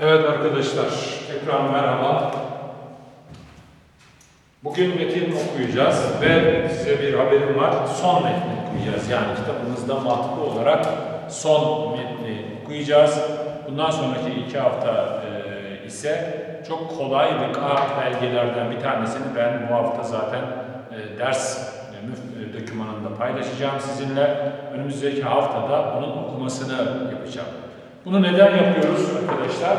Evet arkadaşlar, tekrar merhaba. Bugün metin okuyacağız ve size bir haberim var. Son metni okuyacağız. Yani kitabımızda matbu olarak son metni okuyacağız. Bundan sonraki iki hafta e, ise çok kolay veka belgelerden bir tanesini ben bu hafta zaten e, ders e, müf- e, dokümanında paylaşacağım sizinle. Önümüzdeki haftada onun okumasını yapacağım. Bunu neden yapıyoruz arkadaşlar?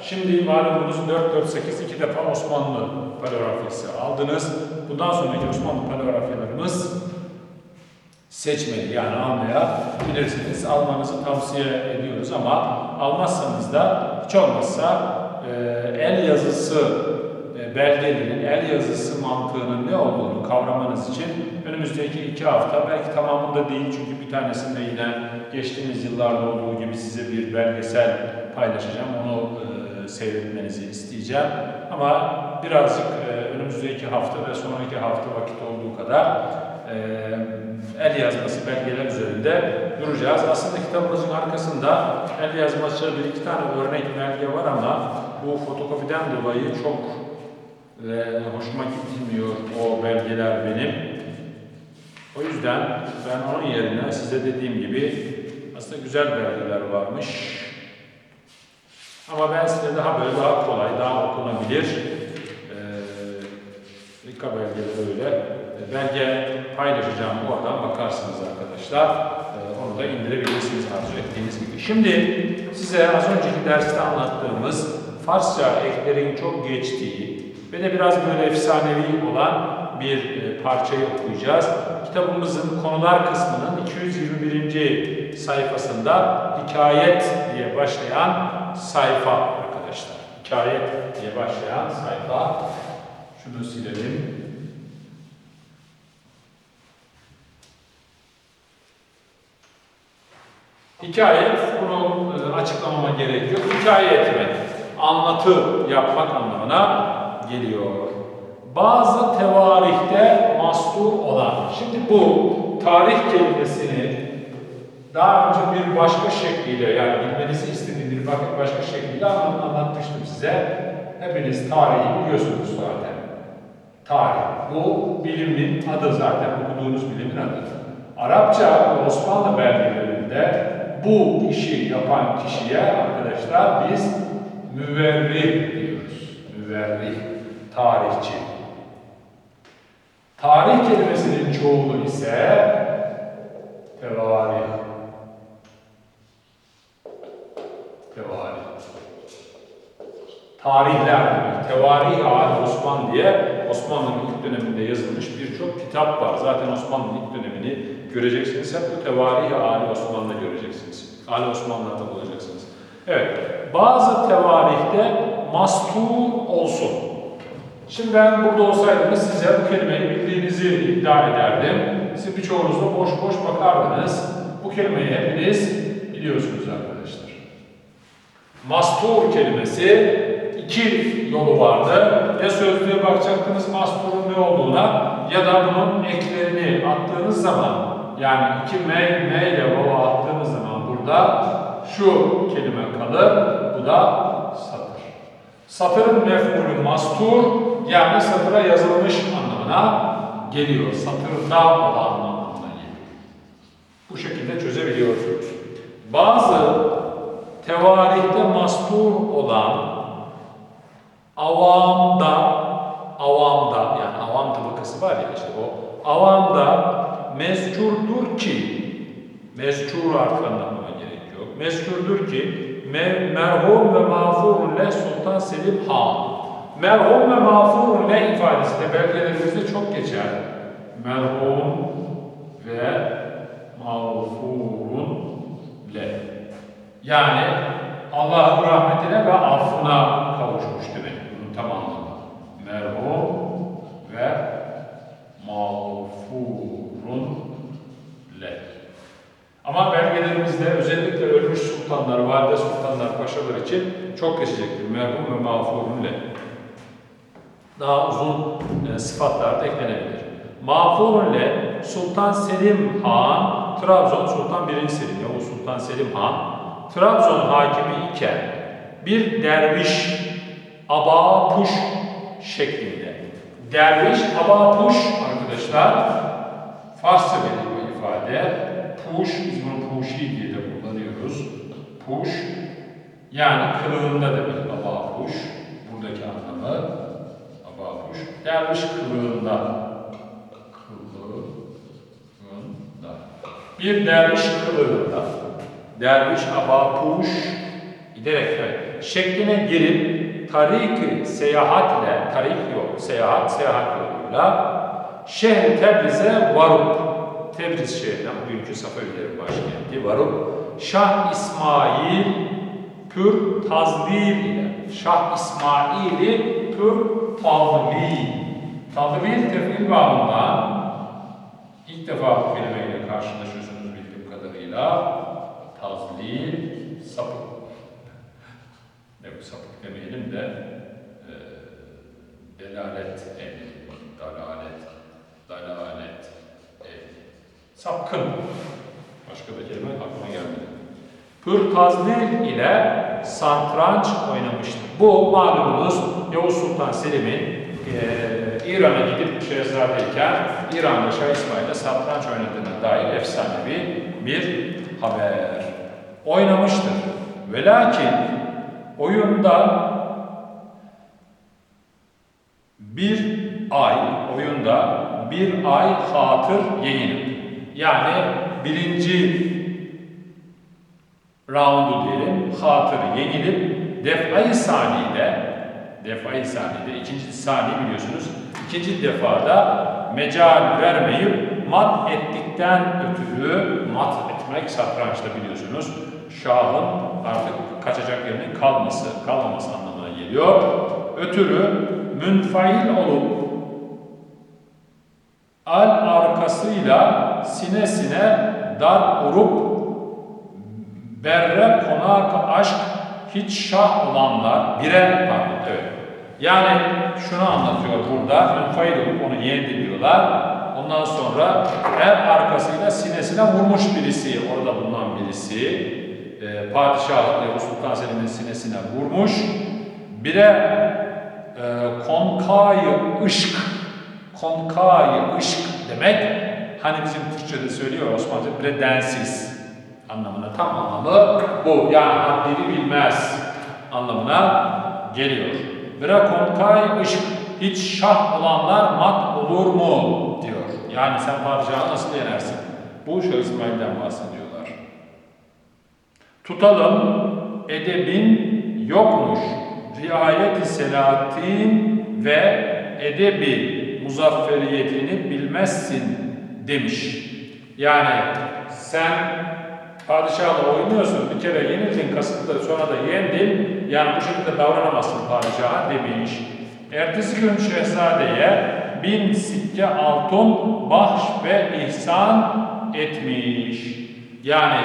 Şimdi malumunuz 448 iki defa Osmanlı paleografyası aldınız. Bundan sonraki Osmanlı paleografyalarımız seçmeli yani almayabilirsiniz. Almanızı tavsiye ediyoruz ama almazsanız da hiç olmazsa e, el yazısı belgelerin, el yazısı mantığının ne olduğunu kavramanız için önümüzdeki iki hafta, belki tamamında değil çünkü bir tanesinde yine geçtiğimiz yıllarda olduğu gibi size bir belgesel paylaşacağım. Onu e, seyretmenizi isteyeceğim. Ama birazcık e, önümüzdeki hafta ve sonraki hafta vakit olduğu kadar e, el yazması belgeler üzerinde duracağız. Aslında kitabımızın arkasında el yazması bir iki tane örnek belge var ama bu fotokopiden dolayı çok ve hoşuma gitmiyor o belgeler benim. O yüzden ben onun yerine size dediğim gibi aslında güzel belgeler varmış. Ama ben size daha böyle daha kolay, daha okunabilir eee Rika belgeleri öyle. Belge paylaşacağım oradan bakarsınız arkadaşlar. E, Onu da indirebilirsiniz arzu ettiğiniz gibi. Şimdi size az önceki derste anlattığımız Farsça eklerin çok geçtiği ve de biraz böyle efsanevi olan bir e, parçayı okuyacağız. Kitabımızın konular kısmının 221. sayfasında hikayet diye başlayan sayfa arkadaşlar. Hikayet diye başlayan sayfa. Şunu silelim. Hikaye, bunu e, açıklamama gerek yok. Hikaye etmek, anlatı yapmak anlamına geliyor. Bazı tevarihte mastur olan. Şimdi bu tarih kelimesini daha önce bir başka şekliyle yani bilmenizi istediğim bir başka anlat- anlatmıştım size. Hepiniz tarihi biliyorsunuz zaten. Tarih. Bu bilimin adı zaten, okuduğunuz bilimin adı. Arapça ve Osmanlı belgelerinde bu işi yapan kişiye arkadaşlar biz müverrih diyoruz. Müverrih, tarihçi. Tarih kelimesinin çoğulu ise tevarih. Tevarih. Tarihler demek. Tevarih Ali Osman diye Osmanlı'nın ilk döneminde yazılmış birçok kitap var. Zaten Osmanlı'nın ilk dönemini göreceksiniz. Hep bu Tevarih Ali Osman'da göreceksiniz. Ali Osmanlı'da bulacaksınız. Evet. Bazı tevarihte mastur olsun. Şimdi ben burada olsaydım size bu kelimeyi bildiğinizi iddia ederdim. Siz birçoğunuz da boş boş bakardınız. Bu kelimeyi hepiniz biliyorsunuz arkadaşlar. Mastur kelimesi iki yolu vardı. Ya sözlüğe bakacaktınız masturun ne olduğuna ya da bunun eklerini attığınız zaman yani iki m, m ile baba attığınız zaman burada şu kelime kalır. Bu da. Satırın mef'ulü mastur yani satıra yazılmış anlamına geliyor. Satırda olan anlamına geliyor. Bu şekilde çözebiliyorsunuz. Bazı tevarihte mastur olan avamda avamda yani avam tabakası var ya işte o avamda mezcurdur ki mezcur artık anlamına gerek yok. Mezcurdur ki merhum ve mağfurun le Sultan Selim Han. Merhum ve mağfurun le ifadesi de belgelerimizde çok geçer. Merhum ve mağfurun le. Yani Allah'ın rahmetine ve affına kavuşmuş demek bunun tam anlamı. Merhum ve mağfurun le. Ama belgelerimizde özellikle ölmüş sultanlar, valide paşalar için çok geçecektir. Merhum ve mağfurun le. Daha uzun e, sıfatlar da eklenebilir. Mağfurun le Sultan Selim Han, Trabzon Sultan 1. Selim, Yavuz Sultan Selim Han, Trabzon hakimi iken bir derviş aba puş şeklinde. Derviş aba puş arkadaşlar Farsça bir ifade. Puş, biz bunu puşi diye de kullanıyoruz. Puş, yani kılığında demek aba puş. Buradaki anlamı aba puş. Derviş kılığında. Kılığında. Bir derviş kılığında. Derviş aba puş giderek evet, şekline girip tarik seyahat ile, tarik yok, seyahat, seyahat yoluyla şehri Tebriz'e varup, Tebriz şehrinden bugünkü Safevilerin başkenti varup, Şah İsmail pür tazdir ile, Şah İsmail'i pür tazdir. Tazdir tefil bağımından ilk defa bu kelimeyle karşılaşıyorsunuz bildiğim kadarıyla. Tazlil, sapık. Ne bu sapık demeyelim de e, delalet ehli, dalalet, dalalet ehli. Sapkın. Başka da kelime aklıma gelmedi. Pür tazlil ile santranç oynamıştır. Bu malumunuz Yavuz Sultan Selim'in e, İran'a gidip şehzadeyken İran'da Şah İsmail'le satranç oynadığına dair efsanevi bir haber. Oynamıştır. Ve lakin oyunda bir ay, oyunda bir ay hatır yenilip yani birinci roundu diyelim hatır yenilip defayı saniyede defayı saniyede ikinci saniye biliyorsunuz ikinci defada mecal vermeyip mat ettikten ötürü mat etmek satrançta biliyorsunuz şahın artık kaçacak yerinin kalması kalmaması anlamına geliyor. Ötürü münfail olup al arkasıyla sinesine dar vurup berre konak aşk hiç şah olanlar bire pardon evet. Yani şunu anlatıyor burada münfail olup onu yendi diyorlar. Ondan sonra el arkasıyla sinesine vurmuş birisi, orada bulunan birisi e, padişahın Yavuz Sultan Selim'in sinesine vurmuş. Bire e, konkayı ışk, konkayı ışk demek hani bizim Türkçe'de söylüyor Osmanlıca bire densiz anlamına tam anlamı bu. Yani haddini bilmez anlamına geliyor. Bire konkay ışk hiç şah olanlar mat olur mu diyor. Yani sen padişahı nasıl yenersin? Bu Şah İsmail'den bahsediyorlar. Tutalım edebin yokmuş. Riayet-i selatin ve edebi muzafferiyetini bilmezsin demiş. Yani sen padişahla oynuyorsun bir kere yenildin kasıtlı sonra da yendin yani bu şekilde davranamazsın padişaha demiş. Ertesi gün şehzadeye bin sikke altın bahş ve ihsan etmiş. Yani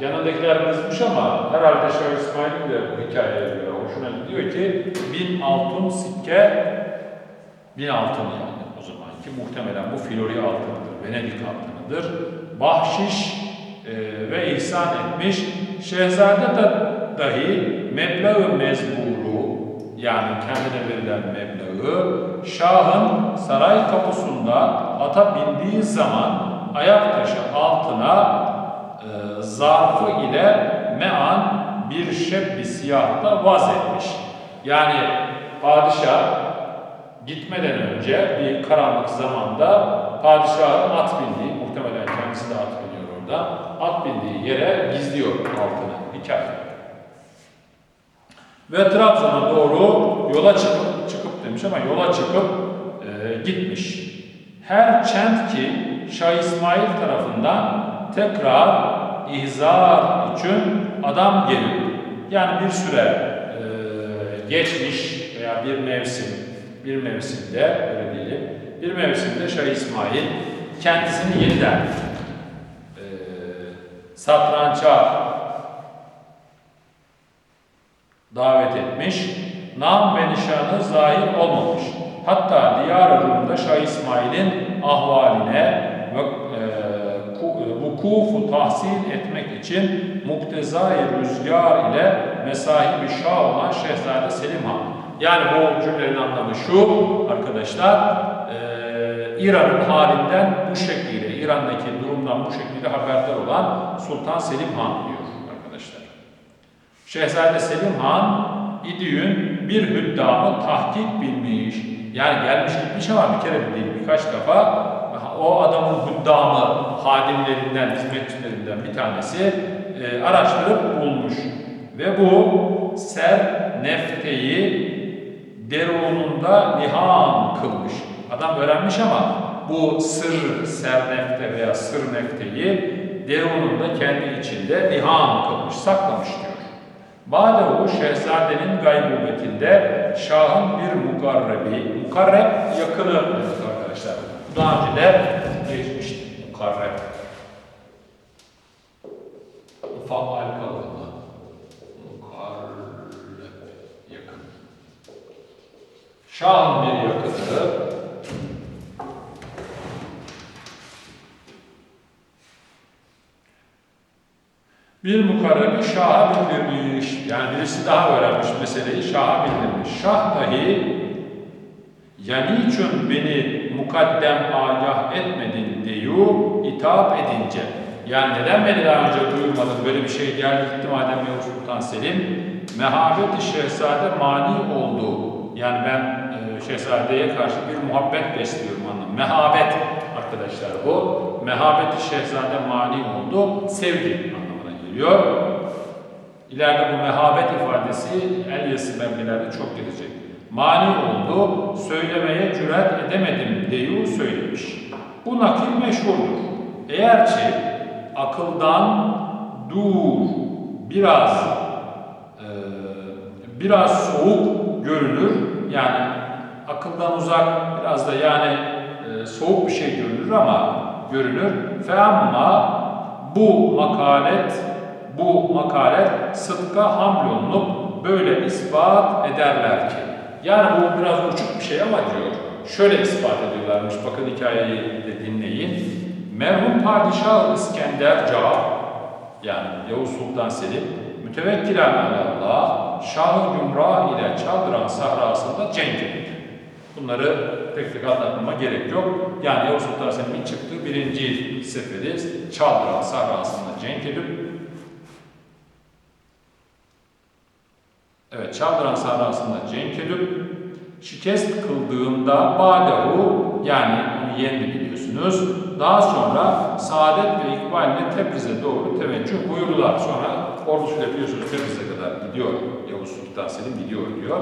yanındakiler kızmış ama herhalde Şah İsmail'in de bu hikayeyi göre hoşuna gidiyor ki bin altın sikke bin altın yani o zamanki muhtemelen bu Flori altınıdır, Venedik altınıdır. Bahşiş e, ve ihsan etmiş. Şehzade de dahi meblağ mezburu yani kendine verilen meblağı Şah'ın saray kapısında ata bindiği zaman ayak taşı altına e, zarfı ile mean bir şebbi siyahta vaz etmiş. Yani padişah gitmeden önce bir karanlık zamanda padişahın at bindiği, muhtemelen kendisi de at orada, at bindiği yere gizliyor altını, hikaye. Ve Trabzon'a doğru yola çıkıp, çıkıp demiş ama yola çıkıp e, gitmiş. Her çent ki Şah İsmail tarafından tekrar ihzar için adam gelir. Yani bir süre e, geçmiş veya bir mevsim, bir mevsimde öyle diyelim, bir mevsimde Şah İsmail kendisini yeniden satrança davet etmiş. Nam ve nişanı zahir olmamış. Hatta Diyar Rum'da Şah İsmail'in ahvaline ve e, ku- e, vukufu tahsil etmek için muktezai rüzgar ile mesahibi şah olan Şehzade Selim Han. Yani bu cümlenin anlamı şu arkadaşlar, eee, İran'ın halinden bu şekliyle, İran'daki durumdan bu şekilde haberdar olan Sultan Selim Han diyor arkadaşlar. Şehzade Selim Han İdiyün bir hüddamı tahkik bilmiş. Yani gelmiş gitmiş ama bir kere de değil birkaç defa o adamın hüddamı, hadimlerinden, hizmetçilerinden bir tanesi e, araştırıp bulmuş. Ve bu ser nefteyi derununda nihan kılmış. Adam öğrenmiş ama bu sır sernefte veya sır nefteyi derununda kendi içinde nihan kılmış, saklamış diyor. Badehu şehzadenin gaybubetinde şahın bir mukarrebi, mukarreb yakını arkadaşlar. Daha önce de geçmişti mukarreb. Faal kalıbı. Mukarreb yakın. Şahın bir yakını Bir mukarrebi şaha bildirmiş. Yani birisi daha öğrenmiş meseleyi şaha bildirmiş. Şah dahi ya niçin beni mukaddem agah etmedin diyor hitap edince. Yani neden beni daha önce duyurmadın böyle bir şey geldi gitti madem Yavuz Sultan Selim. Mehabet-i şehzade mani oldu. Yani ben e, şehzadeye karşı bir muhabbet besliyorum anlamı. Mehabet arkadaşlar bu. Mehabet-i şehzade mani oldu. Sevdi geliyor. İleride bu mehabet ifadesi el yazı belgelerde çok gelecek. Mani oldu, söylemeye cüret edemedim deyu söylemiş. Bu nakil meşhurdur. Eğer ki akıldan dur, biraz e, biraz soğuk görünür, yani akıldan uzak, biraz da yani e, soğuk bir şey görünür ama görünür. Fe amma bu makalet bu makalet sıdka hamlolunup böyle ispat ederler ki. Yani bu biraz uçuk bir şey ama diyor. Şöyle ispat ediyorlarmış. Bakın hikayeyi de dinleyin. Merhum Padişah İskender Ca yani Yavuz Sultan Selim mütevekkilen Allah Şah-ı Gümrah ile Çaldıran sahrasında cenk etti. Bunları tek tek anlatmama gerek yok. Yani Yavuz Sultan Selim'in çıktığı birinci seferi Çaldıran sahrasında cenk edip Evet, Çaldıran sahrasında cenk edip şikest kıldığında Badehu yani onu yendi biliyorsunuz. Daha sonra Saadet ve İkbal ile Tebriz'e doğru teveccüh buyurdular. Sonra ordusuyla biliyorsunuz Tebriz'e kadar gidiyor. Yavuz Sultan Selim gidiyor diyor.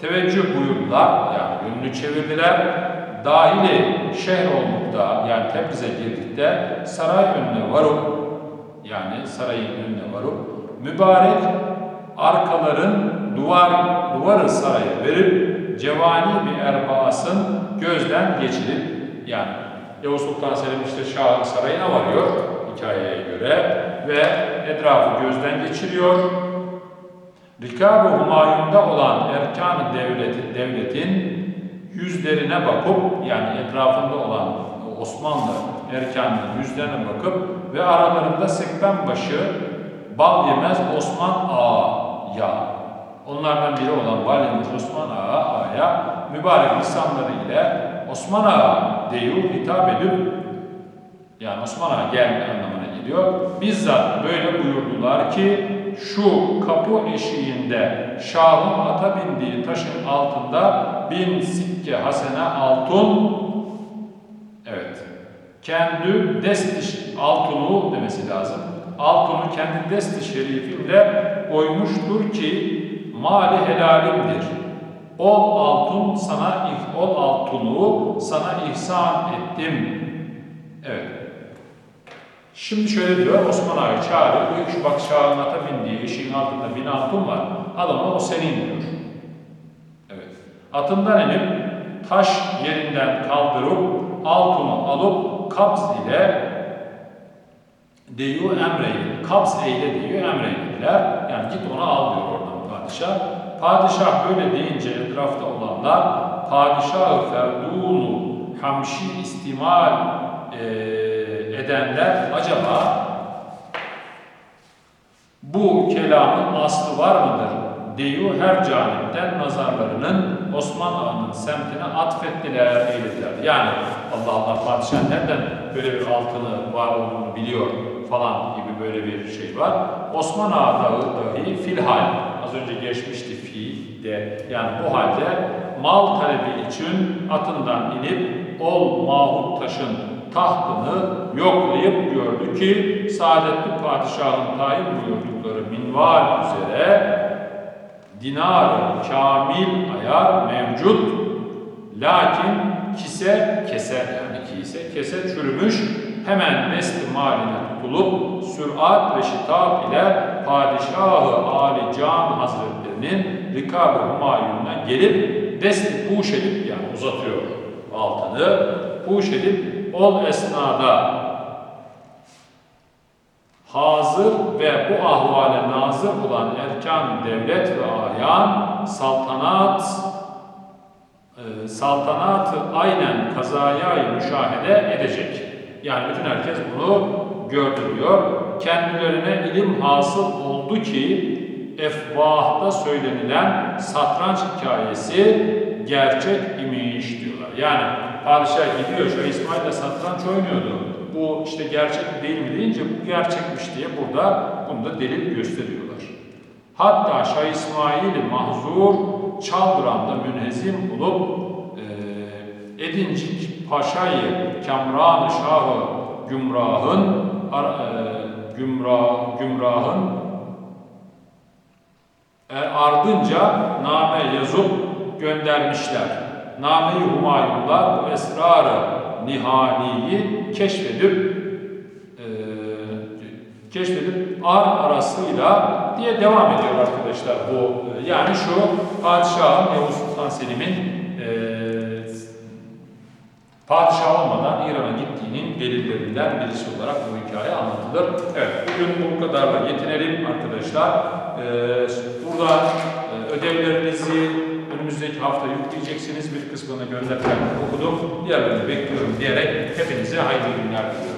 Teveccüh buyurdular yani yönünü çevirdiler. Dahili şehir oldukta yani Tebriz'e girdikte saray önüne varıp yani sarayın önüne varıp mübarek arkaların duvar duvarı saraya verip cevani bir erbaasın gözden geçirip yani Yavuz Sultan Selim işte Şah sarayına varıyor hikayeye göre ve etrafı gözden geçiriyor. Rikab-ı Humayun'da olan erkan devleti, devletin yüzlerine bakıp yani etrafında olan Osmanlı erkanının yüzlerine bakıp ve aralarında Sekbenbaşı bal yemez Osman Ağa ya. Onlardan biri olan bal yemez Osman Ağa Ağa'ya mübarek lisanları ile Osman Ağa deyu hitap edip yani Osman Ağa gelme anlamına geliyor. Bizzat böyle buyurdular ki şu kapı eşiğinde Şah'ın ata bindiği taşın altında bin sikke hasene altın evet kendi destiş altını demesi lazım. Altını kendi desti şerifinde koymuştur ki mali helalimdir. Ol altın sana ol altını sana ihsan ettim. Evet. Şimdi şöyle diyor, Osman çağırıyor. Diyor ki şu bak Şah'ın ata bindiği eşiğin altında bin altın var. Onu o senin diyor. Evet. Atından inip taş yerinden kaldırıp altını alıp kabz ile diyor emreyle. Kabz eyle diyor emreylediler. Yani git onu al diyor oradan padişah. Padişah böyle deyince etrafta olanlar padişahı ferdunu hamşi istimal eee edenler acaba bu kelamın aslı var mıdır? Deyu her canipten nazarlarının Osman Ağa'nın semtine atfettiler, eylediler. Yani Allah Allah padişah nereden böyle bir altını var olduğunu biliyor falan gibi böyle bir şey var. Osman Ağa dağı dahi filhal, az önce geçmişti fi de. Yani bu halde mal talebi için atından inip ol mahut taşın tahtını yoklayıp gördü ki saadetli padişahın tayin buyurdukları minval üzere dinar kamil ayar mevcut. Lakin kise kese yani kise kese çürümüş hemen nesli maline tutulup sürat ve şitab ile padişahı Ali Can Hazretlerinin rikab-ı humayununa gelip desti puş edip yani uzatıyor altını puş edip ol esnada hazır ve bu ahvale nazır olan erkan devlet ve ayan saltanat e, saltanatı aynen kazaya müşahede edecek. Yani bütün herkes bunu gördü diyor. Kendilerine ilim hasıl oldu ki efvahta söylenilen satranç hikayesi gerçek imiş diyorlar. Yani padişah gidiyor, Şah İsmail de satranç oynuyordu. Bu işte gerçek değil mi deyince bu gerçekmiş diye burada bunu da delil gösteriyorlar. Hatta Şah İsmail'i mahzur Çaldıran'da münhezim olup e, Edincik Paşa'yı Kamran-ı Şahı Gümrah'ın ar- e, Gümrah, Gümrah'ın e, ardınca name yazıp göndermişler. Name-i Humayunlar bu esrarı nihaniyi keşfedip e, keşfedip ar arasıyla diye devam ediyor arkadaşlar bu. e, Yani şu padişahın Yavuz Sultan Selim'in e, padişah olmadan İran'a gittiğinin delillerinden birisi olarak bu hikaye anlatılır. Evet, bugün bu kadarla yetinelim arkadaşlar. Ee, burada e, ödevlerinizi önümüzdeki hafta yükleyeceksiniz. Bir kısmını gönderden okudum, diğerlerini bekliyorum diyerek hepinize hayırlı günler diliyorum.